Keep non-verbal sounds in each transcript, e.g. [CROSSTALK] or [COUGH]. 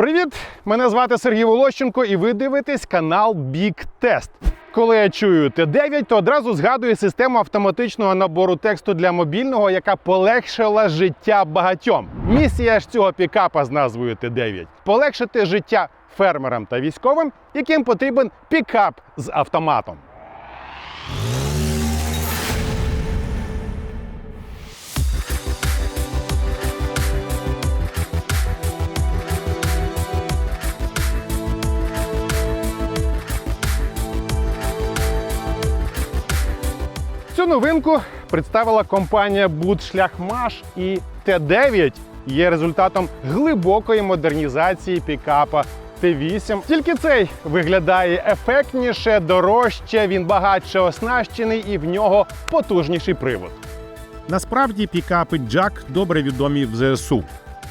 Привіт! Мене звати Сергій Волощенко, і ви дивитесь канал Big Test. Коли я чую Т9, то одразу згадую систему автоматичного набору тексту для мобільного, яка полегшила життя багатьом. Місія ж цього пікапа з назвою Т9 полегшити життя фермерам та військовим, яким потрібен пікап з автоматом. Новинку представила компанія Будшляхмаш і Т9 є результатом глибокої модернізації пікапа Т8. Тільки цей виглядає ефектніше, дорожче, він багатше оснащений і в нього потужніший привод. Насправді пікапи Джак добре відомі в ЗСУ.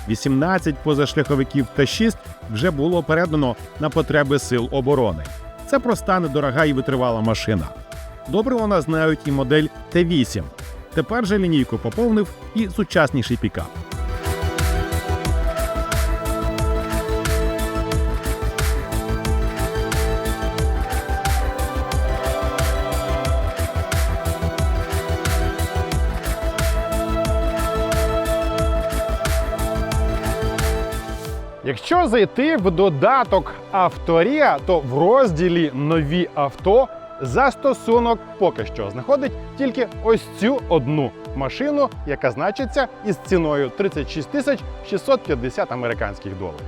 18 позашляховиків та 6 вже було передано на потреби сил оборони. Це проста, недорога і витривала машина. Добре вона знають і модель Т8. Тепер же лінійку поповнив і сучасніший пікап. Якщо зайти в додаток Авторія, то в розділі Нові авто застосунок поки що знаходить тільки ось цю одну машину, яка значиться із ціною 36 тисяч 650 американських доларів.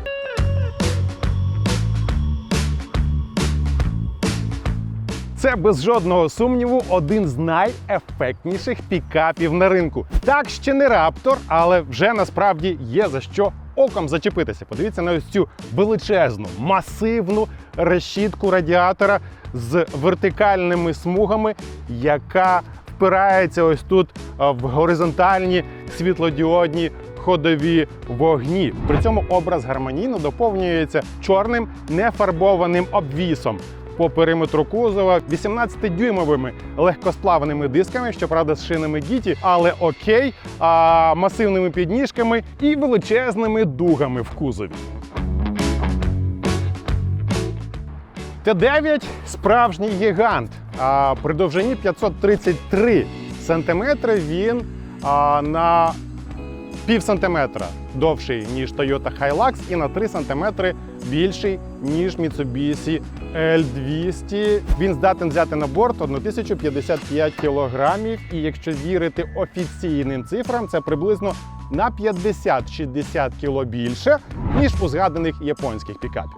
Це без жодного сумніву один з найефектніших пікапів на ринку. Так ще не раптор, але вже насправді є за що оком зачепитися. Подивіться на ось цю величезну, масивну решітку радіатора з вертикальними смугами, яка впирається ось тут в горизонтальні світлодіодні ходові вогні. При цьому образ гармонійно доповнюється чорним нефарбованим обвісом по периметру кузова 18-дюймовими легкосплавними дисками, щоправда, з шинами Гіті, але окей, а, масивними підніжками і величезними дугами в кузові. Т9 справжній гігант. А при довжині 533 сантиметри він а, на пів сантиметра довший, ніж Toyota Hilux, і на 3 сантиметри більший, ніж Mitsubishi L200. Він здатен взяти на борт 1055 кілограмів. І якщо вірити офіційним цифрам, це приблизно на 50-60 кіло більше, ніж у згаданих японських пікапів.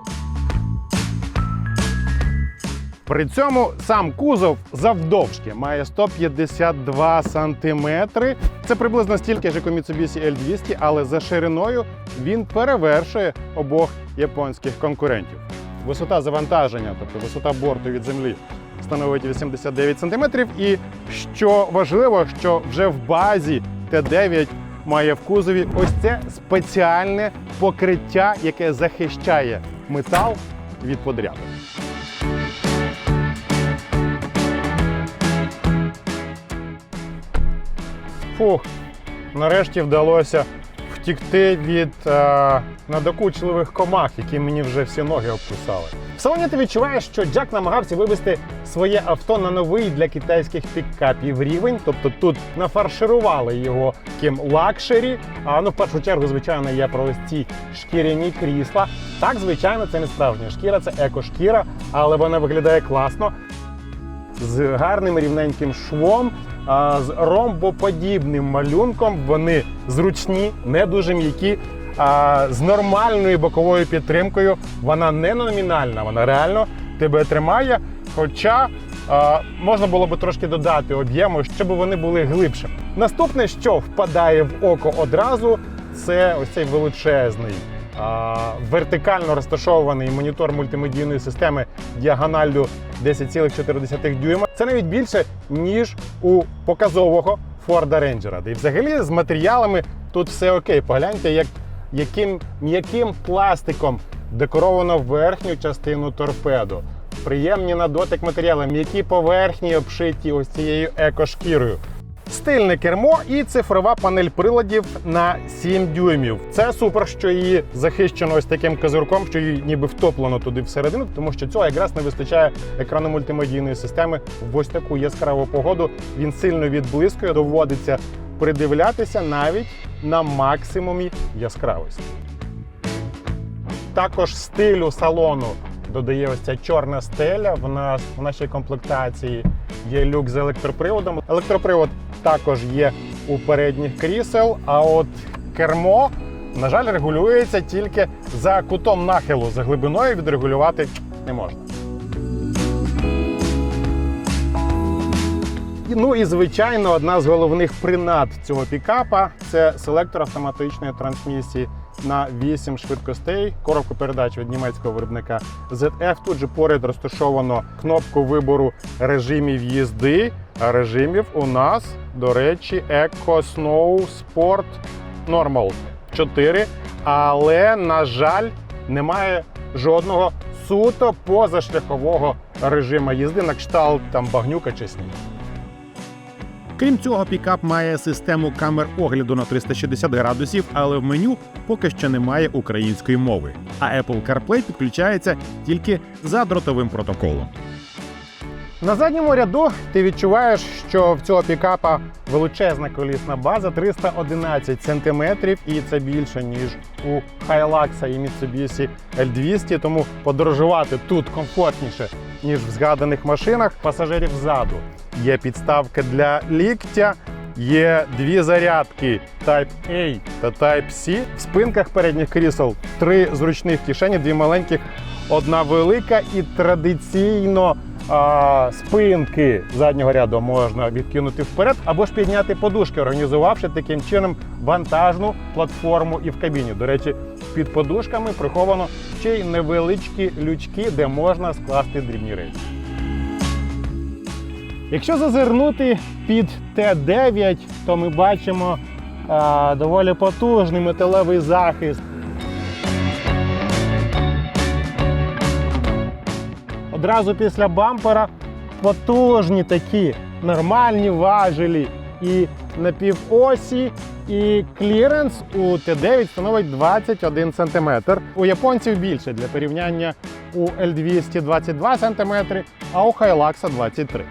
При цьому сам кузов завдовжки має 152 сантиметри. Це приблизно стільки ж, як у Mitsubishi L200, але за шириною він перевершує обох японських конкурентів. Висота завантаження, тобто висота борту від землі, становить 89 сантиметрів. І що важливо, що вже в базі Т9 має в кузові ось це спеціальне покриття, яке захищає метал від подряпин. Фух, нарешті вдалося втікти від е, надокучливих комах, які мені вже всі ноги обкусали. В салоні ти відчуваєш, що Джак намагався вивести своє авто на новий для китайських пікапів рівень. Тобто тут нафарширували його таким лакшері. А ну в першу чергу, звичайно, є про ці шкіряні крісла. Так, звичайно, це не справжня шкіра, це екошкіра, але вона виглядає класно з гарним рівненьким швом, з ромбоподібним малюнком. Вони зручні, не дуже м'які. З нормальною боковою підтримкою вона не номінальна, вона реально тебе тримає. Хоча можна було би трошки додати об'єму, щоб вони були глибшими. Наступне, що впадає в око одразу, це ось цей величезний. Вертикально розташований монітор мультимедійної системи діагоналлю 10,4 дюйма. Це навіть більше, ніж у показового Форда Рейнджера. І взагалі з матеріалами тут все окей. Погляньте, як, яким м'яким пластиком декоровано верхню частину торпеду. Приємні на дотик матеріали, м'які поверхні обшиті ось цією екошкірою. Стильне кермо і цифрова панель приладів на 7 дюймів. Це супер, що її захищено ось таким козирком, що її ніби втоплено туди всередину, тому що цього якраз не вистачає екрану мультимедійної системи в ось таку яскраву погоду. Він сильно відблискує, доводиться придивлятися навіть на максимумі яскравості. Також стилю салону додає ось ця чорна стеля. В нас в нашій комплектації є люк з електроприводом. Електропривод також є у передніх крісел. А от кермо, на жаль, регулюється тільки за кутом нахилу, за глибиною відрегулювати не можна. Ну і звичайно, одна з головних принад цього пікапа це селектор автоматичної трансмісії на 8 швидкостей, коробку передач від німецького виробника ZF. Тут же поряд розташовано кнопку вибору режимів їзди. А режимів у нас, до речі, Eco Snow Sport Normal 4. Але, на жаль, немає жодного суто позашляхового режиму їзди на кшталт там багнюка чи сніг. Крім цього, пікап має систему камер огляду на 360 градусів, але в меню поки що немає української мови. А Apple CarPlay підключається тільки за дротовим протоколом. На задньому ряду ти відчуваєш, що в цього пікапа величезна колісна база 311 см, і це більше ніж у Hilux і Mitsubishi L200, тому подорожувати тут комфортніше ніж в згаданих машинах. Пасажирів ззаду є підставка для ліктя. Є дві зарядки Type A та Type C. В спинках передніх крісел три зручних кишені, дві маленьких, одна велика і традиційно спинки заднього ряду можна відкинути вперед або ж підняти подушки, організувавши таким чином вантажну платформу і в кабіні. До речі, під подушками приховано ще й невеличкі лючки, де можна скласти дрібні речі. Якщо зазирнути під Т9, то ми бачимо а, доволі потужний металевий захист. Одразу після бампера потужні такі нормальні важелі. І напівосі, і кліренс у Т9 становить 21 см. У японців більше для порівняння у L200 22 см, а у Hilux 23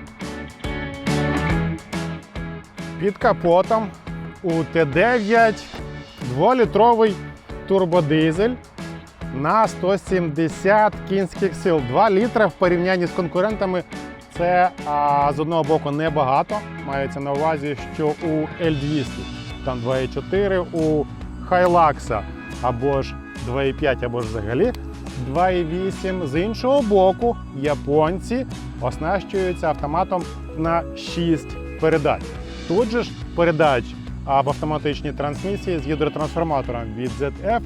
під капотом у Т9 2-літровий турбодизель на 170 кінських сил. 2 літра в порівнянні з конкурентами це а, з одного боку небагато. Мається на увазі, що у L200 там 2,4, у Hilux або ж 2,5, або ж взагалі 2,8. З іншого боку, японці оснащуються автоматом на 6 передач. Тут же ж передач в автоматичній трансмісії з гідротрансформатором від ZF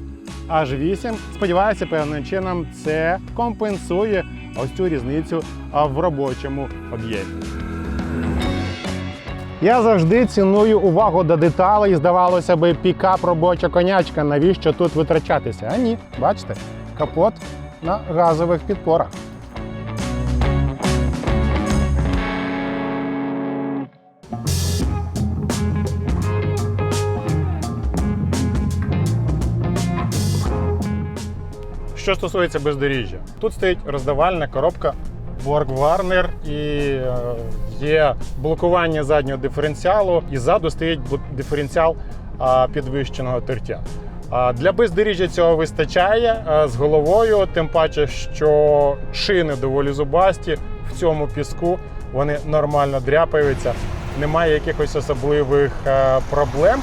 H8. Сподіваюся, певним чином це компенсує ось цю різницю в робочому об'єкті. Я завжди ціную увагу до деталей. Здавалося би, пікап робоча конячка. Навіщо тут витрачатися? А ні, бачите, капот на газових підпорах. Що стосується бездоріжжя, тут стоїть роздавальна коробка BorgWarner і е, є блокування заднього диференціалу, і ззаду стоїть диференціал підвищеного тертя. Для бездоріжжя цього вистачає з головою, тим паче, що шини доволі зубасті в цьому піску вони нормально дряпаються, немає якихось особливих е, проблем.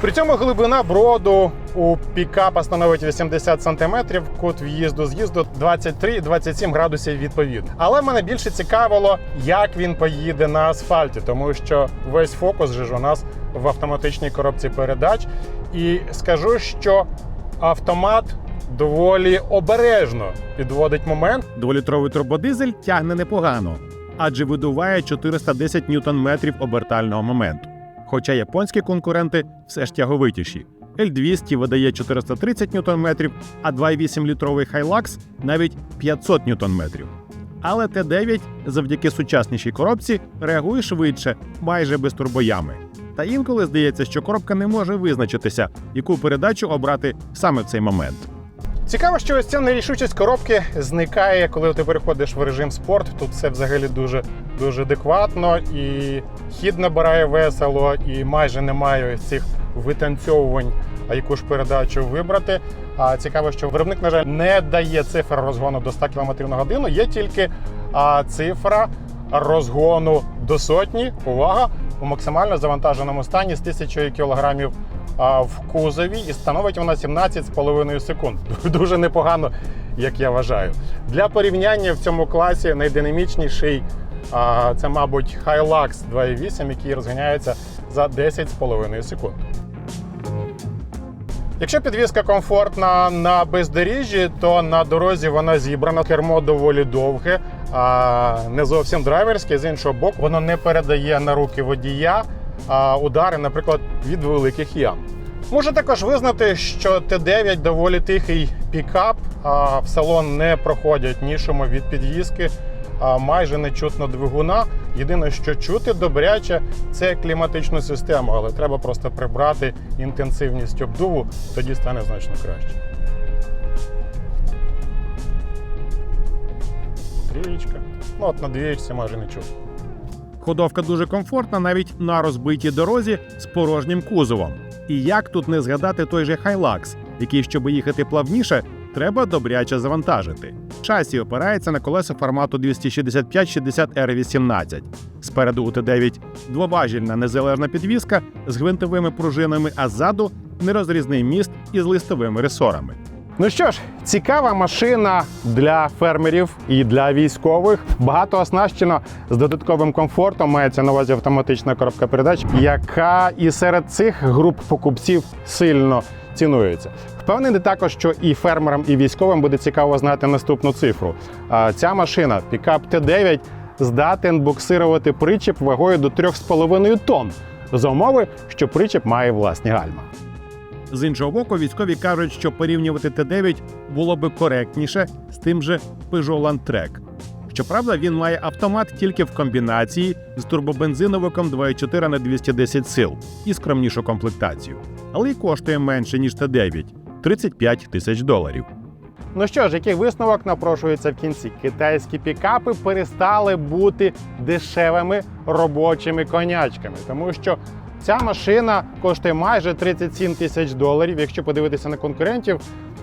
При цьому глибина броду у пікапа становить 80 см, кут в'їзду з'їзду 23-27 градусів відповідно. Але мене більше цікавило, як він поїде на асфальті, тому що весь фокус же ж у нас в автоматичній коробці передач. І скажу, що автомат доволі обережно підводить момент. Дволітровий турбодизель тягне непогано, адже видуває 410 ньютон-метрів обертального моменту. Хоча японські конкуренти все ж тяговитіші. L200 видає 430 ньютон-метрів, а 2,8-літровий Hilux навіть 500 ньютон-метрів. Але Т9 завдяки сучаснішій коробці реагує швидше, майже без турбоями. Та інколи здається, що коробка не може визначитися, яку передачу обрати саме в цей момент. Цікаво, що ось ця нерішучість коробки зникає, коли ти переходиш в режим спорт. Тут все взагалі дуже дуже адекватно і хід набирає весело, і майже немає цих витанцьовувань, а яку ж передачу вибрати. А цікаво, що виробник, на жаль, не дає цифр розгону до 100 км на годину. Є тільки а, цифра розгону до сотні. Увага! У максимально завантаженому стані з 1000 кг а, в кузові і становить вона 17,5 секунд. [LAUGHS] Дуже непогано, як я вважаю. Для порівняння в цьому класі найдинамічніший це, мабуть, Hilux 2.8, який розганяється за 10,5 секунд. Якщо підвізка комфортна на бездоріжжі, то на дорозі вона зібрана. Кермо доволі довге, а не зовсім драйверське. З іншого боку, воно не передає на руки водія удари, наприклад, від великих ям. Можу також визнати, що Т9 доволі тихий пікап, а в салон не проходять ні шуму від підвізки, а майже не чутно двигуна. Єдине, що чути добряче, це кліматичну систему, але треба просто прибрати інтенсивність обдуву, тоді стане значно краще. Трієчка. Ну от на двієчці майже не чути. Ходовка дуже комфортна навіть на розбитій дорозі з порожнім кузовом. І як тут не згадати той же Hilux, який, щоб їхати плавніше, треба добряче завантажити. Шасі опирається на колеса формату 265-60 R18. Спереду у Т9 двоважільна незалежна підвізка з гвинтовими пружинами, а ззаду нерозрізний міст із листовими ресорами. Ну що ж, цікава машина для фермерів і для військових. Багато оснащено з додатковим комфортом. Мається на увазі автоматична коробка передач, яка і серед цих груп покупців сильно цінується. Впевнений також, що і фермерам, і військовим буде цікаво знати наступну цифру. Ця машина, пікап Т9, здатен буксирувати причіп вагою до 3,5 тонн за умови, що причіп має власні гальма. З іншого боку, військові кажуть, що порівнювати Т9 було би коректніше з тим же Peugeot Landtrek. Щоправда, він має автомат тільки в комбінації з турбобензиновиком 2,4 на 210 сил і скромнішу комплектацію, але й коштує менше ніж Т9 35 тисяч доларів. Ну що ж, який висновок напрошується в кінці? Китайські пікапи перестали бути дешевими робочими конячками, тому що ця машина коштує майже 37 тисяч доларів. Якщо подивитися на конкурентів,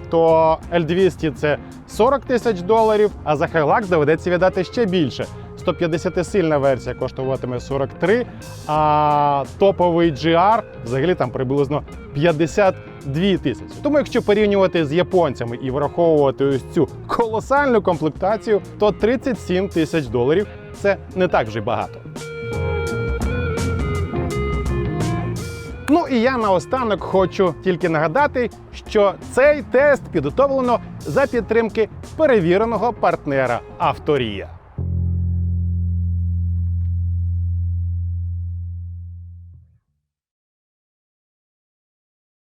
то L200 це 40 тисяч доларів, а за Hilux доведеться віддати ще більше. 150-сильна версія коштуватиме 43, а топовий GR взагалі там приблизно 52 тисячі. Тому, якщо порівнювати з японцями і враховувати ось цю колосальну комплектацію, то 37 тисяч доларів це не так вже багато. Ну і я наостанок хочу тільки нагадати, що цей тест підготовлено за підтримки перевіреного партнера Авторія.